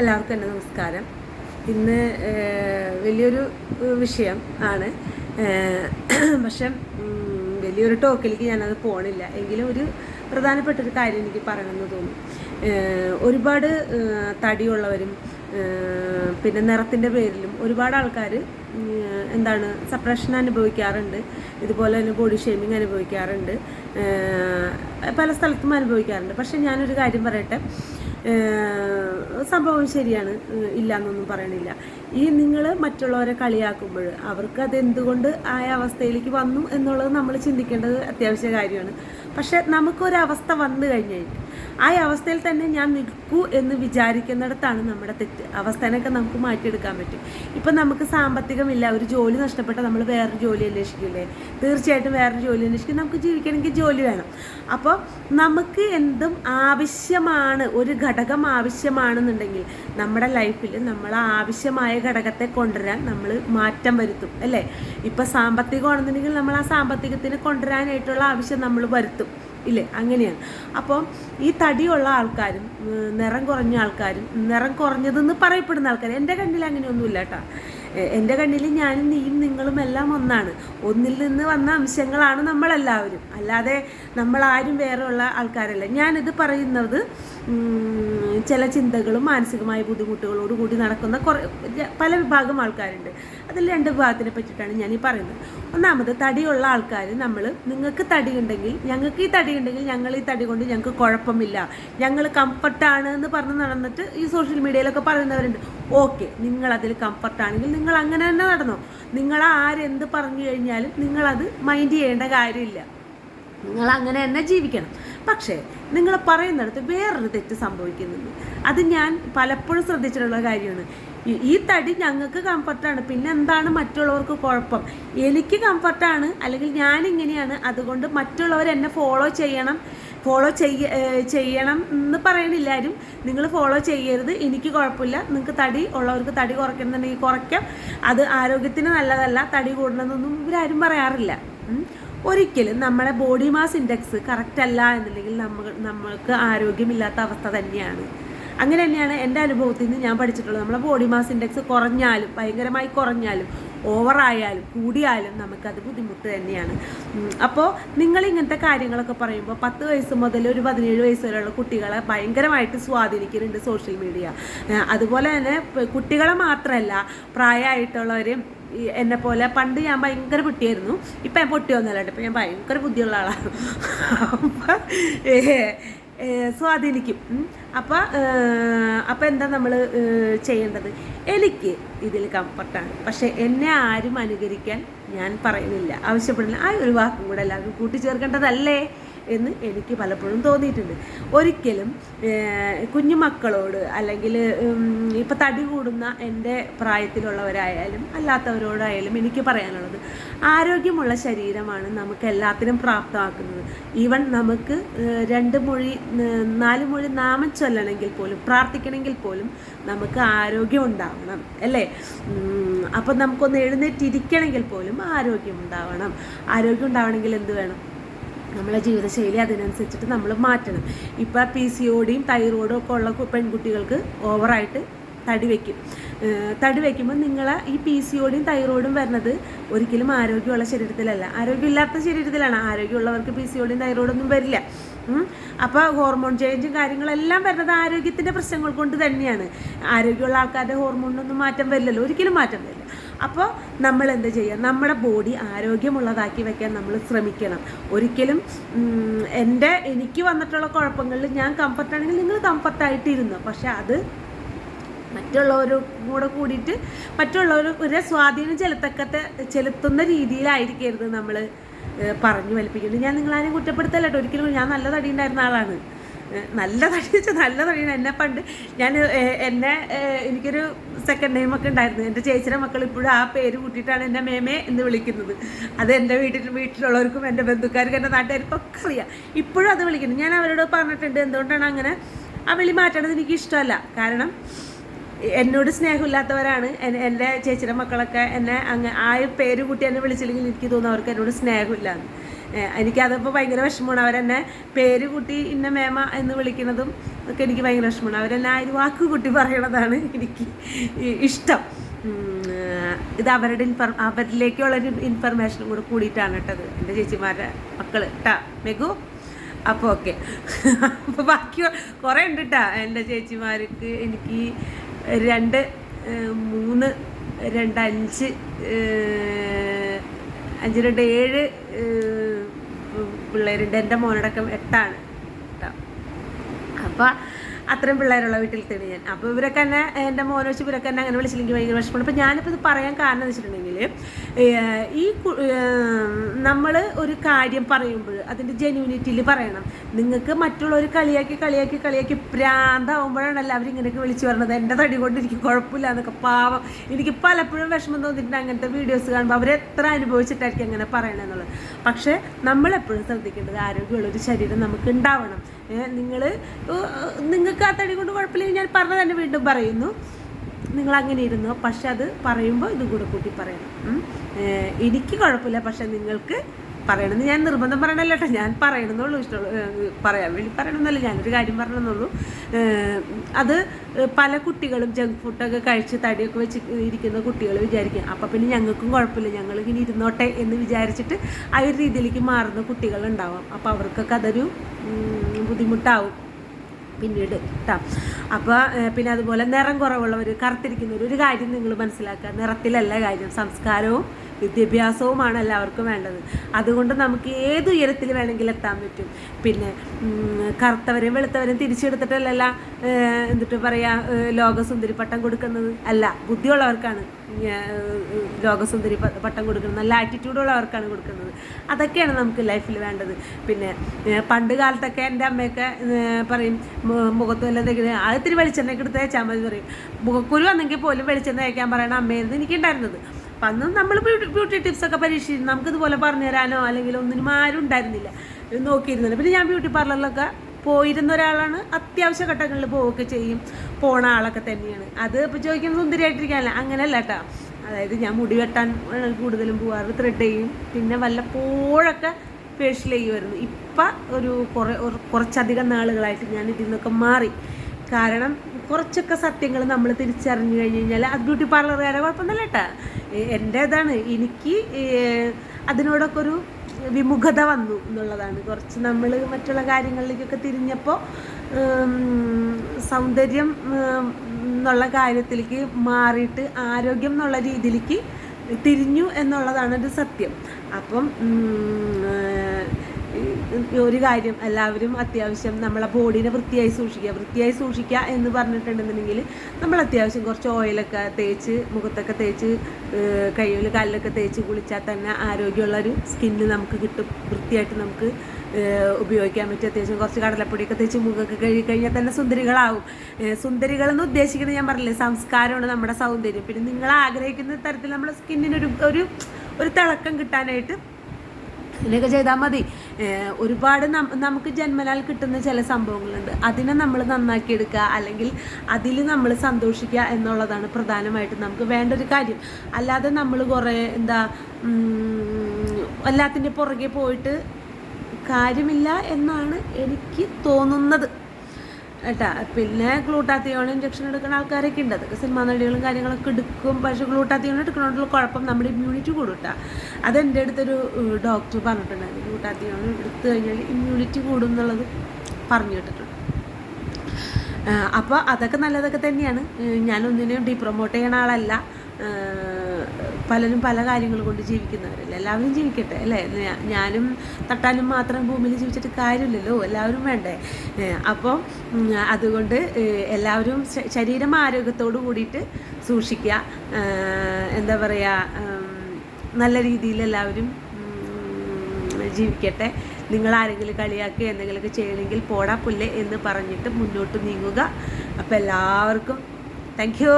എല്ലാവർക്കും എന്റെ നമസ്കാരം. ഇന്ന് വലിയൊരു വിഷയം ആണ്. പക്ഷെ വലിയൊരു ടോക്കിലേക്ക് ഞാനത് പോണില്ല. എങ്കിലും ഒരു പ്രധാനപ്പെട്ട ഒരു കാര്യം എനിക്ക് പറയണമെന്ന് തോന്നി. ഒരുപാട് തടിയുള്ളവരും പിന്നെ നിറത്തിന്റെ പേരിലും ഒരുപാട് ആൾക്കാർ എന്താണ് സപ്രഷൻ അനുഭവിക്കാറുണ്ട്. ഇതുപോലെ തന്നെ ബോഡി ഷേമിങ് അനുഭവിക്കാറുണ്ട്. പല സ്ഥലത്തും അനുഭവിക്കാറുണ്ട്. പക്ഷെ ഞാനൊരു കാര്യം പറയട്ടെ. സംഭവം ശരിയാണ്. ഏഹ് ഇല്ല എന്നൊന്നും പറയണില്ല. ഈ നിങ്ങൾ മറ്റുള്ളവരെ കളിയാക്കുമ്പോൾ അവർക്ക് അത് എന്തുകൊണ്ട് ആ അവസ്ഥയിലേക്ക് വന്നു എന്നുള്ളത് നമ്മൾ ചിന്തിക്കേണ്ടത് അത്യാവശ്യ കാര്യമാണ്. പക്ഷെ നമുക്കൊരവസ്ഥ വന്നു കഴിഞ്ഞു ആ അവസ്ഥയിൽ തന്നെ ഞാൻ നിൽക്കൂ എന്ന് വിചാരിക്കുന്നിടത്താണ് നമ്മുടെ തെറ്റ്. അവസ്ഥനൊക്കെ നമുക്ക് മാറ്റിയെടുക്കാൻ പറ്റും. ഇപ്പം നമുക്ക് സാമ്പത്തികമില്ല ഒരു ജോലി നഷ്ടപ്പെട്ട നമ്മൾ വേറൊരു ജോലി അന്വേഷിക്കില്ലേ? തീർച്ചയായിട്ടും വേറൊരു ജോലി അന്വേഷിക്കും. നമുക്ക് ജീവിക്കണമെങ്കിൽ ജോലി വേണം. അപ്പോൾ നമുക്ക് എന്തും ആവശ്യമാണ് ഒരു ഘടകം ആവശ്യമാണെന്നുണ്ടെങ്കിൽ നമ്മുടെ ലൈഫിൽ നമ്മൾ ആവശ്യമായ ഘടകത്തെ കൊണ്ടുവരാൻ നമ്മൾ മാറ്റം വരുത്തും അല്ലേ? ഇപ്പം സാമ്പത്തികമാണെന്നുണ്ടെങ്കിൽ നമ്മൾ ആ സാമ്പത്തികത്തിന് കൊണ്ടുവരാനായിട്ടുള്ള ആവശ്യം നമ്മൾ വരുത്തും. ഇല്ലേ? അങ്ങനെയാണ്. അപ്പോൾ ഈ തടിയുള്ള ആൾക്കാരും നിറം കുറഞ്ഞ ആൾക്കാരും നിറം കുറഞ്ഞതെന്ന് പറയപ്പെടുന്ന ആൾക്കാർ എന്റെ കണ്ണിൽ അങ്ങനെയൊന്നുമില്ല കേട്ടോ എന്റെ കണ്ണിൽ ഞാനും നീയും നിങ്ങളും എല്ലാം ഒന്നാണ്. ഒന്നിൽ നിന്ന് വന്ന അംശങ്ങളാണ് നമ്മളെല്ലാവരും. അല്ലാതെ നമ്മളാരും വേറെയുള്ള ആൾക്കാരല്ല. ഞാനിത് പറയുന്നത് ചില ചിന്തകളും മാനസികമായ ബുദ്ധിമുട്ടുകളോട് കൂടി നടക്കുന്ന കുറേ പല വിഭാഗം ആൾക്കാരുണ്ട്. അതിൽ രണ്ട് വിഭാഗത്തിനെ പറ്റിയിട്ടാണ് ഞാൻ ഈ പറയുന്നത്. ഒന്നാമത് തടിയുള്ള ആൾക്കാർ നമ്മൾ നിങ്ങൾക്ക് തടി ഉണ്ടെങ്കിൽ ഞങ്ങൾക്ക് ഈ തടി ഉണ്ടെങ്കിൽ ഞങ്ങൾ ഈ തടി കൊണ്ട് ഞങ്ങൾക്ക് കുഴപ്പമില്ല. ഞങ്ങൾ കംഫർട്ടാണ് എന്ന് പറഞ്ഞ് നടന്നിട്ട് ഈ സോഷ്യൽ മീഡിയയിലൊക്കെ പറയുന്നവരുണ്ട്. ഓക്കെ നിങ്ങളതിൽ കംഫർട്ടാണെങ്കിൽ നിങ്ങൾ അങ്ങനെ തന്നെ നടന്നോ. നിങ്ങൾ ആരെന്ത് പറഞ്ഞു കഴിഞ്ഞാലും നിങ്ങളത് മൈൻഡ് ചെയ്യേണ്ട കാര്യമില്ല. നിങ്ങൾ അങ്ങനെ തന്നെ ജീവിക്കണം. പക്ഷേ നിങ്ങൾ പറയുന്നിടത്ത് വേറൊരു തെറ്റ് സംഭവിക്കുന്നുണ്ട്. അത് ഞാൻ പലപ്പോഴും ശ്രദ്ധിച്ചിട്ടുള്ള കാര്യമാണ്. ഈ- തടി ഞങ്ങൾക്ക് കംഫർട്ടാണ് പിന്നെ എന്താണ് മറ്റുള്ളവർക്ക് കുഴപ്പം? എനിക്ക് കംഫർട്ടാണ് അല്ലെങ്കിൽ ഞാൻ ഇങ്ങനെയാണ് അതുകൊണ്ട് മറ്റുള്ളവർ എന്നെ ഫോളോ ചെയ്യണം. ഫോളോ ചെയ്യ ചെയ്യണം എന്ന് പറയണില്ലാരും നിങ്ങൾ ഫോളോ ചെയ്യരുത്. എനിക്ക് കുഴപ്പമില്ല. നിങ്ങൾക്ക് തടി ഉള്ളവർക്ക് തടി കുറയ്ക്കണമെന്നുണ്ടെങ്കിൽ കുറയ്ക്കാം. അത് ആരോഗ്യത്തിന് നല്ലതല്ല. തടി കൂടണമെന്നൊന്നും ഇവരാരും പറയാറില്ല. ഒരിക്കലും നമ്മുടെ ബോഡി മാസ് ഇൻഡെക്സ് കറക്റ്റ് അല്ല എന്നുണ്ടെങ്കിൽ നമ്മൾ നമ്മൾക്ക് ആരോഗ്യമില്ലാത്ത അവസ്ഥ തന്നെയാണ്. അങ്ങനെ തന്നെയാണ് എന്റെ അനുഭവത്തിൽ നിന്ന് ഞാൻ പഠിച്ചിട്ടുള്ളത്. നമ്മുടെ ബോഡി മാസ് ഇൻഡെക്സ് കുറഞ്ഞാലും ഭയങ്കരമായി കുറഞ്ഞാലും ഓവറായാലും കൂടിയാലും നമുക്കത് ബുദ്ധിമുട്ട് തന്നെയാണ്. അപ്പോൾ നിങ്ങൾ ഇങ്ങനത്തെ കാര്യങ്ങളൊക്കെ പറയുമ്പോൾ പത്ത് വയസ്സ് മുതൽ ഒരു പതിനേഴ് വയസ്സ് വരെയുള്ള കുട്ടികളെ ഭയങ്കരമായിട്ട് സ്വാധീനിക്കുന്നുണ്ട് സോഷ്യൽ മീഡിയ അതുപോലെ തന്നെ കുട്ടികളെ മാത്രമല്ല പ്രായമായിട്ടുള്ളവരെയും ഈ എന്നെ പോലെ പണ്ട് ഞാൻ ഭയങ്കര പൊട്ടിയായിരുന്നു. ഇപ്പം ഞാൻ പൊട്ടിയൊന്നുമല്ല ഇപ്പം ഞാൻ ഭയങ്കര ബുദ്ധിയുള്ള ആളാണ് അപ്പം സ്വാധീനിക്കും. അപ്പം അപ്പം എന്താ നമ്മൾ ചെയ്യേണ്ടത്? എനിക്ക് ഇതിൽ കംഫർട്ടാണ്. പക്ഷേ എന്നെ ആരും അനുകരിക്കാൻ ഞാൻ പറയുന്നില്ല. ആവശ്യപ്പെടുന്നില്ല ആ ഒരു വാക്കും കൂടെ എല്ലാവർക്കും കൂട്ടിച്ചേർക്കേണ്ടതല്ലേ? എന്ന് എനിക്ക് പലപ്പോഴും തോന്നിയിട്ടുണ്ട്. ഒരിക്കലും കുഞ്ഞുമക്കളോട് കുഞ്ഞു മക്കളോട് അല്ലെങ്കിൽ ഇപ്പൊ തടി കൂടുന്ന എന്റെ പ്രായത്തിലുള്ളവരായാലും അല്ലാത്തവരോടായാലും എനിക്ക് പറയാനുള്ളത് ആരോഗ്യമുള്ള ശരീരമാണ് നമുക്ക് എല്ലാത്തിനും പ്രാപ്തമാക്കുന്നത്. ഈവൻ നമുക്ക് രണ്ട് മൊഴി നാല് മൊഴി നാമം ചൊല്ലണമെങ്കിൽ പോലും പ്രാർത്ഥിക്കണമെങ്കിൽ പോലും നമുക്ക് ആരോഗ്യം ഉണ്ടാവണം അല്ലേ? അപ്പം നമുക്കൊന്ന് എഴുന്നേറ്റിരിക്കണമെങ്കിൽ പോലും ആരോഗ്യം ഉണ്ടാവണം. ആരോഗ്യം ഉണ്ടാവണമെങ്കിൽ എന്ത് വേണം? നമ്മളെ ജീവിതശൈലി അതിനനുസരിച്ചിട്ട് നമ്മൾ മാറ്റണം. ഇപ്പം പി സി ഒടിയും തൈറോയിഡും ഒക്കെ ഉള്ള പെൺകുട്ടികൾക്ക് ഓവറായിട്ട് തടി വയ്ക്കും തടി വയ്ക്കുമ്പോൾ നിങ്ങളെ ഈ പി സി ഒടിയും തൈറോയിഡും വരുന്നത് ഒരിക്കലും ആരോഗ്യമുള്ള ശരീരത്തിലല്ല. ആരോഗ്യമില്ലാത്ത ശരീരത്തിലാണ്. ആരോഗ്യമുള്ളവർക്ക് പി സി ഒടിയും തൈറോയിഡൊന്നും വരില്ല. അപ്പോൾ ഹോർമോൺ ചേഞ്ചും കാര്യങ്ങളെല്ലാം വരുന്നത് ആരോഗ്യത്തിന്റെ പ്രശ്നങ്ങൾ കൊണ്ട് തന്നെയാണ്. ആരോഗ്യമുള്ള ആൾക്കാരുടെ ഹോർമോണിനൊന്നും മാറ്റം വരില്ലല്ലോ. ഒരിക്കലും മാറ്റം വരില്ല. അപ്പോൾ നമ്മൾ എന്ത് ചെയ്യുക നമ്മുടെ ബോഡി ആരോഗ്യമുള്ളതാക്കി വെക്കാൻ നമ്മൾ ശ്രമിക്കണം. ഒരിക്കലും എന്റെ എനിക്ക് വന്നിട്ടുള്ള കുഴപ്പങ്ങളിൽ ഞാൻ കംഫർട്ടാണെങ്കിൽ നിങ്ങൾ കംഫർട്ടായിട്ടിരുന്നു പക്ഷെ അത് മറ്റുള്ളവരും കൂടെ കൂടിയിട്ട് മറ്റുള്ളവരെ സ്വാധീനം ചെലുത്തക്കത്തെ ചെലുത്തുന്ന രീതിയിലായിരിക്കരുത് നമ്മൾ പറഞ്ഞു വലിപ്പിക്കുന്നത്. ഞാൻ നിങ്ങളാരും കുറ്റപ്പെടുത്തല്ലോ ഒരിക്കലും ഞാൻ നല്ല തടി ഉണ്ടായിരുന്ന ആളാണ്. നല്ല തടി വെച്ചാൽ നല്ല തടിയാണ് എന്നെ പണ്ട്. ഞാൻ എന്നെ എനിക്കൊരു സെക്കൻഡ് നെയിം ഒക്കെ ഉണ്ടായിരുന്നു. എന്റെ ചേച്ചിയുടെ മക്കൾ ഇപ്പോഴും ആ പേര് കൂട്ടിയിട്ടാണ് എന്നെ മേമേ എന്ന് വിളിക്കുന്നത്. അത് എന്റെ വീട്ടിൽ വീട്ടിലുള്ളവർക്കും എന്റെ ബന്ധുക്കാർക്കും എന്റെ നാട്ടുകാർക്കും ഒക്കെ അറിയാം. ഇപ്പോഴും അത് വിളിക്കുന്നു. ഞാൻ അവരോട് പറഞ്ഞിട്ടുണ്ട് എന്തുകൊണ്ടാണ് അങ്ങനെ? ആ വിളി മാറ്റണത് എനിക്ക് ഇഷ്ടമല്ല. കാരണം എന്നോട് സ്നേഹമില്ലാത്തവരാണ്. എൻ- എന്റെ ചേച്ചിയുടെ മക്കളൊക്കെ എന്നെ അങ്ങ് ആ പേര് കൂട്ടി എന്നെ വിളിച്ചില്ലെങ്കിൽ എനിക്ക് തോന്നുന്നു അവർക്ക് എന്നോട് സ്നേഹമില്ലാന്ന്. എനിക്കതിപ്പോൾ ഭയങ്കര വിഷമമാണ്. അവരെന്നെ പേര് കൂട്ടി ഇന്ന മേമ എന്ന് വിളിക്കുന്നതും ഒക്കെ എനിക്ക് ഭയങ്കര വിഷമമാണ്. അവരെന്നെ ആ ഒരു വാക്ക് കൂട്ടി പറയണതാണ് എനിക്ക് ഇഷ്ടം. ഇത് അവരുടെ ഇൻഫർ അവരിലേക്കുള്ള ഒരു ഇൻഫർമേഷനും കൂടെ കൂടിയിട്ടാണ് കേട്ടത് എന്റെ ചേച്ചിമാരുടെ മക്കൾ ട്ടാ മെഗു. അപ്പോൾ ഓക്കെ. അപ്പോൾ ബാക്കി കുറേ ഉണ്ട് കേട്ടാ എന്റെ ചേച്ചിമാർക്ക് എനിക്ക് രണ്ട് മൂന്ന് രണ്ട് അഞ്ച് രണ്ട് ഏഴ് പിള്ളേരുണ്ട്. എന്റെ മോനടക്കം എട്ടാണ്. അപ്പോൾ അത്രയും പിള്ളേരുള്ള വീട്ടിൽ തന്നെ ഞാൻ. അപ്പോൾ ഇവരൊക്കെ എന്നെ എന്റെ മോനെ വെച്ച് ഇവരൊക്കെ എന്നെ അങ്ങനെ വിളിച്ചില്ലെങ്കിൽ ഭയങ്കര വിഷമമാണ്. അപ്പോൾ ഞാനിപ്പോൾ ഇത് പറയാൻ കാരണം എന്ന് വെച്ചിട്ടുണ്ടെങ്കിൽ ഈ നമ്മൾ ഒരു കാര്യം പറയുമ്പോൾ അതിന്റെ ജെന്യൂനിറ്റിയിൽ പറയണം. നിങ്ങൾക്ക് മറ്റുള്ളവർ കളിയാക്കി കളിയാക്കി കളിയാക്കി പ്രാന്താവുമ്പോഴാണല്ലോ അവരിങ്ങനെയൊക്കെ വിളിച്ചു പറഞ്ഞത്. എന്റെ തടി കൊണ്ട് എനിക്ക് കുഴപ്പമില്ല എന്നൊക്കെ പാവം. എനിക്ക് പലപ്പോഴും വിഷമം തോന്നിയിട്ടുണ്ട് അങ്ങനത്തെ വീഡിയോസ് കാണുമ്പോൾ. അവരെത്ര അനുഭവിച്ചിട്ടായിരിക്കും അങ്ങനെ പറയണമെന്നുള്ളത് പക്ഷേ നമ്മളെപ്പോഴും ശ്രദ്ധിക്കേണ്ടത് ആരോഗ്യമുള്ളൊരു ശരീരം നമുക്ക് ഉണ്ടാവണം. നിങ്ങൾ നിങ്ങൾക്ക് ആ തടി കൊണ്ട് കുഴപ്പമില്ലെങ്കിൽ ഞാൻ പറഞ്ഞു തന്നെ വീണ്ടും പറയുന്നു. നിങ്ങൾ അങ്ങനെ ഇരുന്നു പക്ഷെ അത് പറയുമ്പോൾ ഇതും കൂടെ കൂട്ടി പറയണം. എനിക്ക് കുഴപ്പമില്ല പക്ഷെ നിങ്ങൾക്ക് പറയണമെന്ന് ഞാൻ നിർബന്ധം പറയണല്ലോ കേട്ടോ. ഞാൻ പറയണമെന്നുള്ളൂ ഇഷ്ടമുള്ളൂ പറയാൻ വേണ്ടി പറയണമെന്നല്ല. ഞാനൊരു കാര്യം പറയണമെന്നുള്ളൂ അത് പല കുട്ടികളും ജങ്ക് ഫുഡൊക്കെ കഴിച്ച് തടിയൊക്കെ വെച്ച് ഇരിക്കുന്ന കുട്ടികൾ വിചാരിക്കും അപ്പം പിന്നെ ഞങ്ങൾക്കും കുഴപ്പമില്ല ഞങ്ങളിങ്ങനെ ഇരുന്നോട്ടെ എന്ന് വിചാരിച്ചിട്ട് ആ ഒരു രീതിയിലേക്ക് മാറുന്ന കുട്ടികളുണ്ടാവാം. അപ്പോൾ അവർക്കൊക്കെ അതൊരു ബുദ്ധിമുട്ടാവും പിന്നീട് കേട്ടോ അപ്പോൾ പിന്നെ അതുപോലെ നിറം കുറവുള്ളവർ കറുത്തിരിക്കുന്നവർ ഒരു കാര്യം നിങ്ങൾ മനസ്സിലാക്കുക. നിറത്തിലല്ല കാര്യം സംസ്കാരവും വിദ്യാഭ്യാസവുമാണ് എല്ലാവർക്കും വേണ്ടത്. അതുകൊണ്ട് നമുക്ക് ഏത് ഉയരത്തിൽ വേണമെങ്കിലും എത്താൻ പറ്റും. പിന്നെ കറുത്തവരും വെളുത്തവരെയും തിരിച്ചെടുത്തിട്ടല്ലല്ല എന്നിട്ട് പറയാ ഏഹ്, ലോകസുന്ദരി പട്ടം കൊടുക്കുന്നത്? അല്ല ബുദ്ധിയുള്ളവർക്കാണ് ലോകസുന്ദരി പട്ടം കൊടുക്കുന്നത്. നല്ല ആറ്റിറ്റ്യൂഡ് ഉള്ളവർക്കാണ് കൊടുക്കുന്നത്. അതൊക്കെയാണ് നമുക്ക് ലൈഫിൽ വേണ്ടത്. പിന്നെ പണ്ട് കാലത്തൊക്കെ എന്റെ അമ്മയൊക്കെ പറയും മുഖത്ത് വല്ല എന്തെങ്കിലും അത് ഇത്തിരി വെളിച്ചെണ്ണയൊക്കെ എടുത്ത് തേച്ചാൽ മതി പറയും. മുഖക്കുരു വന്നെങ്കിൽ പോലും വെളിച്ചെണ്ണ തേക്കാൻ പറയണ അമ്മയായിരുന്നു എനിക്കുണ്ടായിരുന്നത്. അന്ന് നമ്മൾ ബ്യൂട്ടി ബ്യൂട്ടി ടിപ്സ് ഒക്കെ പരീക്ഷിച്ചിരുന്നു നമുക്കിതുപോലെ പറഞ്ഞു തരാനോ അല്ലെങ്കിൽ ഒന്നിനും ആരും ഉണ്ടായിരുന്നില്ല. നോക്കിയിരുന്നില്ല. പിന്നെ ഞാൻ ബ്യൂട്ടി പാർലറിലൊക്കെ പോയിരുന്ന ഒരാളാണ്. അത്യാവശ്യ ഘട്ടങ്ങളിൽ പോവുകയൊക്കെ ചെയ്യും. പോണ ആളൊക്കെ തന്നെയാണ്. അത് ഇപ്പോൾ ചോദിക്കുന്നത് സുന്ദരിയായിട്ടിരിക്കാനല്ല? അങ്ങനെയല്ല കേട്ടോ അതായത് ഞാൻ മുടി വെട്ടാൻ കൂടുതലും പോവാറ് ത്രെഡ് ചെയ്യും. പിന്നെ വല്ലപ്പോഴൊക്കെ ഫേഷ്യൽ ചെയ്യുമായിരുന്നു. ഇപ്പം ഒരു കുറേ കുറച്ചധികം നാളുകളായിട്ട് ഞാൻ ഇതിൽ നിന്നൊക്കെ മാറി. കാരണം കുറച്ചൊക്കെ സത്യങ്ങൾ നമ്മൾ തിരിച്ചറിഞ്ഞു കഴിഞ്ഞ് കഴിഞ്ഞാൽ അത് ബ്യൂട്ടി പാർലറുകാരെ കുഴപ്പമൊന്നുമല്ല കേട്ടാ. എന്റെ ഇതാണ്. എനിക്ക് അതിനോടൊക്കെ ഒരു വിമുഖത വന്നു എന്നുള്ളതാണ്. കുറച്ച് നമ്മൾ മറ്റുള്ള കാര്യങ്ങളിലേക്കൊക്കെ തിരിഞ്ഞപ്പോൾ സൗന്ദര്യം എന്നുള്ള കാര്യത്തിലേക്ക് മാറിയിട്ട് ആരോഗ്യം എന്നുള്ള രീതിയിലേക്ക് തിരിഞ്ഞു എന്നുള്ളതാണ് ഒരു സത്യം. അപ്പം ഒരു കാര്യം എല്ലാവരും അത്യാവശ്യം നമ്മളെ ബോഡീനെ വൃത്തിയായി സൂക്ഷിക്കുക. വൃത്തിയായി സൂക്ഷിക്കുക എന്ന് പറഞ്ഞിട്ടുണ്ടെന്നുണ്ടെങ്കിൽ നമ്മൾ അത്യാവശ്യം കുറച്ച് ഓയിലൊക്കെ തേച്ച് മുഖത്തൊക്കെ തേച്ച് കയ്യിൽ കാലിലൊക്കെ തേച്ച് കുളിച്ചാൽ തന്നെ ആരോഗ്യമുള്ളൊരു സ്കിന്ന് നമുക്ക് കിട്ടും. വൃത്തിയായിട്ട് നമുക്ക് ഉപയോഗിക്കാൻ പറ്റും. അത്യാവശ്യം കുറച്ച് കടലപ്പൊടിയൊക്കെ തേച്ച് മുഖമൊക്കെ കഴുകി കഴിഞ്ഞാൽ തന്നെ സുന്ദരികളാവും. സുന്ദരികളെന്ന് ഉദ്ദേശിക്കുന്നത് ഞാൻ പറഞ്ഞില്ലേ സംസ്കാരമാണ് നമ്മുടെ സൗന്ദര്യം. പിന്നെ നിങ്ങൾ ആഗ്രഹിക്കുന്ന തരത്തിൽ നമ്മുടെ സ്കിന്നിനൊരു ഒരു ഒരു തിളക്കം കിട്ടാനായിട്ട് ഇതിനൊക്കെ ചെയ്താൽ മതി. ഒരുപാട് നമുക്ക് ജന്മനാൽ കിട്ടുന്ന ചില സംഭവങ്ങളുണ്ട്. അതിനെ നമ്മൾ നന്നാക്കി എടുക്കുക അല്ലെങ്കിൽ അതിൽ നമ്മൾ സന്തോഷിക്കുക എന്നുള്ളതാണ് പ്രധാനമായിട്ടും നമുക്ക് വേണ്ട ഒരു കാര്യം. അല്ലാതെ നമ്മൾ കുറേ എന്താ എല്ലാത്തിന്റെ പുറകെ പോയിട്ട് കാര്യമില്ല എന്നാണ് എനിക്ക് തോന്നുന്നത്. കേട്ടാ പിന്നെ ഗ്ലൂട്ടാത്തിയോൺ ഇഞ്ചക്ഷൻ എടുക്കുന്ന ആൾക്കാരൊക്കെ ഉണ്ട്. അതൊക്കെ സിനിമാ നടികളും കാര്യങ്ങളൊക്കെ എടുക്കും. പക്ഷെ ഗ്ലൂട്ടാത്തിയോൺ എടുക്കണോണ്ടുള്ള കുഴപ്പം നമ്മുടെ ഇമ്മ്യൂണിറ്റി കൂടും അത് എന്റെ അടുത്തൊരു ഡോക്ടർ പറഞ്ഞിട്ടുണ്ടായിരുന്നു ഗ്ലൂട്ടാത്തിയോൺ എടുത്തു കഴിഞ്ഞാൽ ഇമ്മ്യൂണിറ്റി കൂടും എന്നുള്ളത് പറഞ്ഞു കേട്ടിട്ടുണ്ട്. അപ്പോൾ അതൊക്കെ നല്ലതൊക്കെ തന്നെയാണ്. ഞാനൊന്നിനെയും ഡീപ്രൊമോട്ട് ചെയ്യണ ആളല്ല. പലരും പല കാര്യങ്ങൾ കൊണ്ട് ജീവിക്കുന്നവരല്ല? എല്ലാവരും ജീവിക്കട്ടെ അല്ലേ? ഞാനും തട്ടാനും മാത്രം ഭൂമിയിൽ ജീവിച്ചിട്ട് കാര്യമില്ലല്ലോ എല്ലാവരും വേണ്ടേ? അപ്പോൾ അതുകൊണ്ട് എല്ലാവരും ശരീരം ആരോഗ്യത്തോട് കൂടിയിട്ട് സൂക്ഷിക്കുക എന്താ പറയുക നല്ല രീതിയിൽ എല്ലാവരും ജീവിക്കട്ടെ. നിങ്ങൾ ആരെങ്കിലും കളിയാക്കി എന്തെങ്കിലുമൊക്കെ ചെയ്യണമെങ്കിൽ പോടാ പുല്ലേ എന്ന് പറഞ്ഞിട്ട് മുന്നോട്ട് നീങ്ങുക. അപ്പോൾ എല്ലാവർക്കും താങ്ക് യു